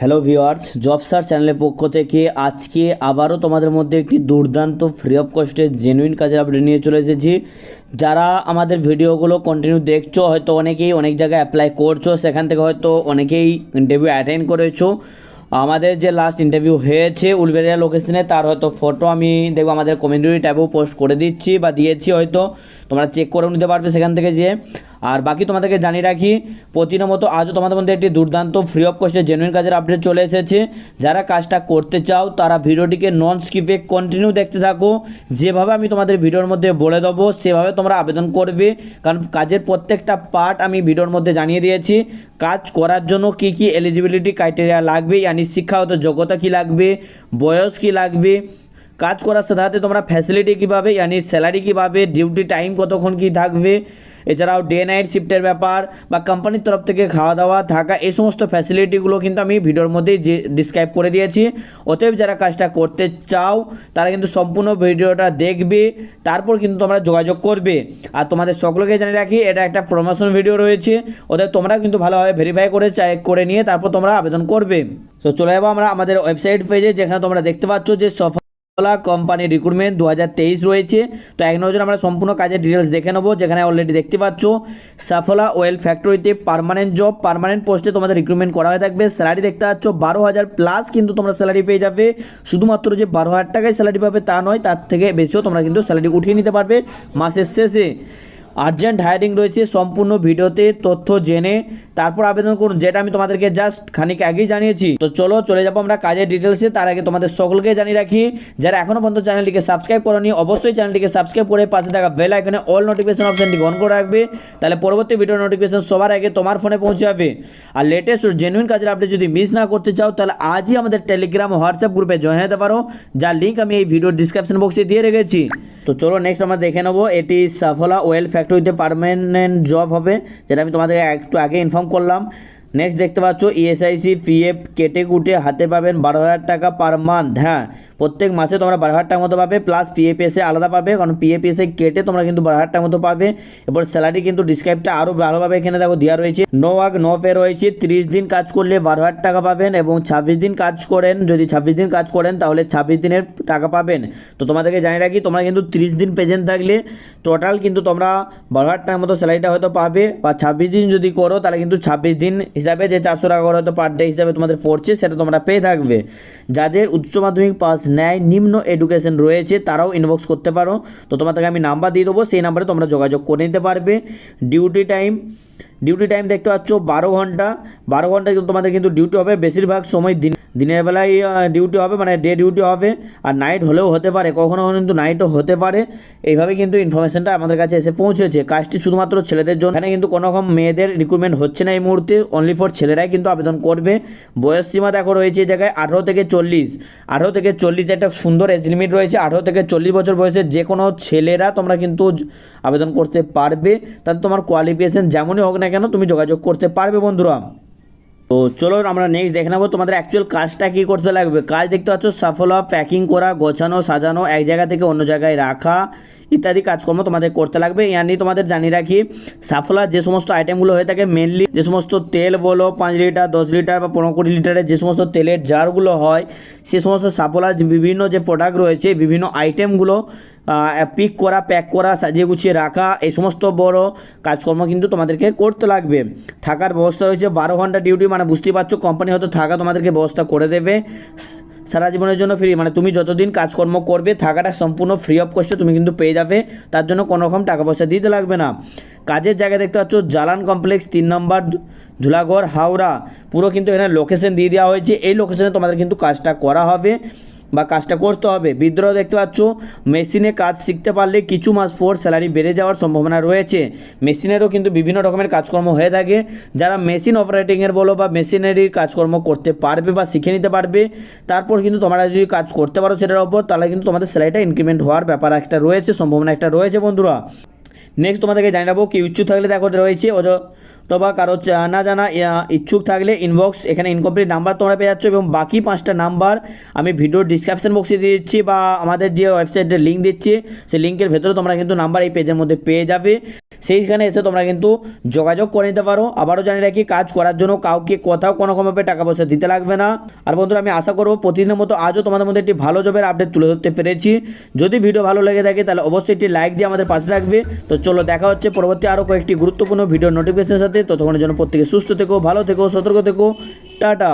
Hello viewers job সার চ্যানেলের পক্ষ থেকে আজকে আবারও তোমাদের মধ্যে একটি দুর্দান্ত ফ্রি অফ কস্টের জেনুইন কাজের আপডেট নিয়ে চলে এসেছি। যারা আমাদের ভিডিওগুলো কন্টিনিউ দেখছ, হয়তো অনেকেই অনেক জায়গায় অ্যাপ্লাই করছ, সেখান থেকে হয়তো অনেকেই ইন্টারভিউ অ্যাটেন্ড করেছ। আমাদের যে লাস্ট ইন্টারভিউ হয়েছে উলবেরিয়া লোকেশনে তার হয়তো ফটো আমি দেখব, আমাদের কমিউনিটি ট্যাবেও পোস্ট করে দিচ্ছি বা দিয়েছি হয়তো। তোমরা চেক করে নিতে পারবে সেখান থেকে যে আর বাকি তোমাদেরকে জানিয়ে রাখি, প্রতিদিনের মতো আজও তোমাদের মধ্যে একটি দুর্দান্ত ফ্রি অফ কস্টে জেনুইন কাজের আপডেট চলে এসেছে। যারা কাজটা করতে চাও, তারা ভিডিওটিকে নন স্কিপে কন্টিনিউ দেখতে থাকো। যেভাবে আমি তোমাদের ভিডিওর মধ্যে বলে দেবো, সেভাবে তোমরা আবেদন করবে। কারণ কাজের প্রত্যেকটা পার্ট আমি ভিডিওর মধ্যে জানিয়ে দিয়েছি। কাজ করার জন্য কি কি এলিজিবিলিটি ক্রাইটেরিয়া লাগবে, ইয়ানি শিক্ষাগত যোগ্যতা কি লাগবে, বয়স কি লাগবে কাজ করার সাথে সাথে তোমরা ফ্যাসিলিটি কীভাবে ইয়ানি স্যালারি কীভাবে ডিউটি টাইম কতক্ষণ কী থাকবে, এছাড়াও ডে নাইট শিফটের ব্যাপার বা কোম্পানির তরফ থেকে খাওয়া দাওয়া, থাকা, এই সমস্ত ফ্যাসিলিটিগুলো কিন্তু আমি ভিডিওর মধ্যেই যে ডিসক্রাইব করে দিয়েছি। অতএব যারা কাজটা করতে চাও, তারা কিন্তু সম্পূর্ণ ভিডিওটা দেখবে, তারপর কিন্তু তোমরা যোগাযোগ করবে। আর তোমাদের সকলকে জানিয়ে রাখি, এটা একটা প্রমোশন ভিডিও রয়েছে ওদের তোমরা কিন্তু ভালোভাবে ভেরিফাই করে চেক করে নিয়ে তারপর তোমরা আবেদন করবে। তো চলে যাব আমরা আমাদের ওয়েবসাইট পেজে যেখানে তোমরা দেখতে পাচ্ছ যে সফল সফলা কোম্পানি রিক্রুটমেন্ট দু হাজার তেইশ রয়েছে। তো এক নজর আমরা সম্পূর্ণ কাজের ডিটেলস দেখে নেব, যেখানে অলরেডি দেখতে পাচ্ছ, সাফলা ওয়েল ফ্যাক্টরিতে পারমানেন্ট জব পারমানেন্ট পোস্টে তোমাদের রিক্রুটমেন্ট করা হয়ে থাকবে। স্যালারি দেখতে পাচ্ছ, বারো হাজার প্লাস কিন্তু তোমরা স্যালারি পেয়ে যাবে। শুধুমাত্র যে বারো হাজার টাকায় স্যালারি পাবে তা নয়, তার থেকে বেশিও তোমরা কিন্তু স্যালারি উঠিয়ে নিতে পারবে। মাসের শেষে আর্জেন্ট হায়ারিং রয়েছে সম্পূর্ণ ভিডিওতে তথ্য জেনে। তারপর আবেদন করুন, যেটা আমি তোমাদেরকে জাস্ট খানিক আগেই জানিয়েছি। তো চলো, চলে যাব আমরা কাজের ডিটেলসে তার আগে তোমাদের সকলকে জানিয়ে রাখি, যারা এখনও পর্যন্ত চ্যানেলটিকে সাবস্ক্রাইব করনি, অবশ্যই চ্যানেলটিকে সাবস্ক্রাইব করে পাশে থাকা বেল আইকনে অল নোটিফিকেশন অপশনটি অন করে রাখবে। তাহলে পরবর্তী ভিডিও নোটিফিকেশন সবার আগে তোমার ফোনে পৌঁছে যাবে। আর লেটেস্ট জেনুইন কাজের আপডেট যদি মিস না করতে চাও, তাহলে আজই আমাদের টেলিগ্রাম হোয়াটসঅ্যাপ গ্রুপে জয়েন হতে পারো, যার লিঙ্ক আমি এই ভিডিওর ডিসক্রিপশন বক্সে দিয়ে রেখেছি। তো চলো নেক্সট আমরা দেখে নেব, এটি সাফলা ওয়েল ফ্যাক্টরিতে পারমানেন্ট জব হবে যেটা আমি তোমাদের একটু আগে ইনফর্ম করলাম নেক্সট দেখতে পাচ্ছ E ইএসআইসি পিএফ কেটে কুটে হাতে পাবেন বারো হাজার টাকা পার মান্থ হ্যাঁ। প্রত্যেক মাসে তোমরা বারো হাজার টাকার মতো পাবে প্লাস পিএফএসে আলাদা পাবে, কারণ পিএফএসে কেটে তোমরা কিন্তু বারো হাজার মতো পাবে। এবার স্যালারি কিন্তু ডিসক্রাইবটা আরও ভালোভাবে এখানে দেখো দেওয়া রয়েছে। নো ওয়ার্ক নো পে রয়েছে, তিরিশ দিন কাজ করলে বারো হাজার টাকা পাবেন এবং ছাব্বিশ দিন কাজ করেন, যদি ছাব্বিশ দিন কাজ করেন তাহলে ছাব্বিশ দিনের টাকা পাবেন। তো তোমাদেরকে জানিয়ে রাখি, তোমরা কিন্তু তিরিশ দিন প্রেজেন্ট থাকলে টোটাল কিন্তু তোমরা বারো হাজার টাকার মতো স্যালারিটা হয়তো পাবে, বা ছাব্বিশ দিন যদি করো তাহলে কিন্তু ছাব্বিশ দিন হিসাবে যে চারশো টাকা করে হয়তো পার ডে হিসাবে তোমাদের পড়ছে, সেটা তোমরা পেয়ে থাকবে। যাদের উচ্চ মাধ্যমিক পাস নেয়, নিম্ন এডুকেশন রয়েছে, তারাও ইনবক্স করতে পারো। তো তোমাদেরকে আমি নাম্বার দিয়ে দেবো, সেই নাম্বারে তোমরা যোগাযোগ করে নিতে পারবে। ডিউটি টাইম ডিউটি টাইম দেখতে পাচ্ছ বারো ঘণ্টা। বারো ঘণ্টা কিন্তু তোমাদের কিন্তু ডিউটি হবে। বেশিরভাগ সময় দিন, দিনের বেলায় ডিউটি হবে মানে ডে ডিউটি হবে। আর নাইট হলেও হতে পারে, কখনো কখনো কিন্তু নাইটও হতে পারে। এইভাবে কিন্তু ইনফরমেশনটা আমাদের কাছে এসে পৌঁছেছে। কাজটি শুধুমাত্র ছেলেদের জন্য। এখানে কিন্তু কোনো রকম মেয়েদের রিক্রুটমেন্ট হচ্ছে না এই মুহূর্তে। অনলি ফর ছেলেরাই কিন্তু আবেদন করবে। বয়স সীমা দেখো রয়েছে এই জায়গায় আঠারো থেকে চল্লিশ। আঠারো থেকে চল্লিশ একটা সুন্দর এজ লিমিট রয়েছে। আঠেরো থেকে চল্লিশ বছর বয়সে যে কোনো ছেলেরা তোমরা কিন্তু আবেদন করতে পারবে। তাতে তোমার কোয়ালিফিকেশন যেমনই হোক না কেন তুমি যোগাযোগ করতে পারবে, বন্ধুরা। তো চলো আমরা নেক্সট দেখে নেব তোমাদের অ্যাকচুয়াল কাজটা কী করতে লাগবে। কাজ দেখতে পাচ্ছ সাফলা প্যাকিং করা, গোছানো, সাজানো, এক জায়গা থেকে অন্য জায়গায় রাখা ইত্যাদি কাজকর্ম তোমাদের করতে লাগবে। ইয়ানি তোমাদের জানিয়ে রাখি সাফলার যে সমস্ত আইটেমগুলো হয়ে থাকে মেনলি যে সমস্ত তেল বলো, পাঁচ লিটার, দশ লিটার বা পনেরো কুড়ি লিটারের যে সমস্ত তেলের জারগুলো হয়, সে সমস্ত সাফলার বিভিন্ন যে প্রোডাক্ট রয়েছে, বিভিন্ন আইটেমগুলো পিক করা প্যাক করা, সাজিয়ে গুছিয়ে রাখা, এই সমস্ত বড় কাজকর্ম কিন্তু তোমাদেরকে করতে লাগবে। থাকার ব্যবস্থা রয়েছে, বারো ঘণ্টা ডিউটি মানে বুঝতেই পারছ কোম্পানি হয়তো থাকা তোমাদেরকে ব্যবস্থা করে দেবে। সারা জীবনের জন্য ফ্রি মানে তুমি যতদিন কাজকর্ম করবে, থাকাটা সম্পূর্ণ ফ্রি অফ কস্টে তুমি কিন্তু পেয়ে যাবে। তার জন্য কোনো রকম টাকা পয়সা দিতে লাগবে না। কাজের জায়গা দেখতে পাচ্ছ, জালান কমপ্লেক্স তিন নম্বর ধুলাগড় হাওড়া, পুরো কিন্তু এখানে লোকেশন দিয়ে দেওয়া হয়েছে। এই লোকেশনে তোমাদের কিন্তু কাজটা করা হবে। বা কাজটা করতে হবে। বিদ্রোহ দেখতে পাচ্ছ, মেশিনে কাজ শিখতে পারলে কিছু মাস পর স্যালারি বেড়ে যাওয়ার সম্ভাবনা রয়েছে। মেশিনেরও কিন্তু বিভিন্ন রকমের কাজকর্ম হয়ে থাকে। যারা মেশিন অপারেটিংয়ের বলো বা মেশিনারির কাজকর্ম করতে পারবে বা শিখে নিতে পারবে, তারপর কিন্তু তোমরা যদি কাজ করতে পারো সেটার ওপর, তাহলে কিন্তু তোমাদের স্যালারিটা ইনক্রিমেন্ট হওয়ার ব্যাপার একটা রয়েছে, সম্ভাবনা একটা রয়েছে বন্ধুরা। নেক্সট তোমাদেরকে জানিয়ে জানাব কি উচ্চ থাকলে দেখো, রয়েছে অথবা কারও না জানা ইচ্ছুক থাকলে ইনবক্স এখানে ইনকমপ্লিট নাম্বার তোমরা পেয়ে যাচ্ছ এবং বাকি পাঁচটা নাম্বার আমি ভিডিওর ডিসক্রিপশন বক্সে দিয়ে দিচ্ছি বা আমাদের যে ওয়েবসাইটের লিঙ্ক দিচ্ছি, সেই লিঙ্কের ভেতরে তোমরা কিন্তু নাম্বার এই পেজের মধ্যে পেয়ে যাবে। সেইখানে এসে তোমরা কিন্তু যোগাযোগ করে নিতে পারো। আবারও জানি রাখি, কাজ করার জন্য কাউকে কোথাও কোনো রকমভাবে টাকা পয়সা দিতে লাগবে না। আর বন্ধুরা, আমি আশা করব প্রতিদিনের মতো আজও তোমাদের মধ্যে একটি ভালো জবের আপডেট তুলে ধরতে পেরেছি। যদি ভিডিও ভালো লেগে থাকে, তাহলে অবশ্যই একটি লাইক দিয়ে আমাদের পাশে রাখবে তো চলো, দেখা হচ্ছে পরবর্তী আরও কয়েকটি গুরুত্বপূর্ণ ভিডিও নোটিফিকেশনের সাথে ততক্ষণের জন্য প্রত্যেকে সুস্থ থেকো ভালো থেকো সতর্ক থেকো টাটা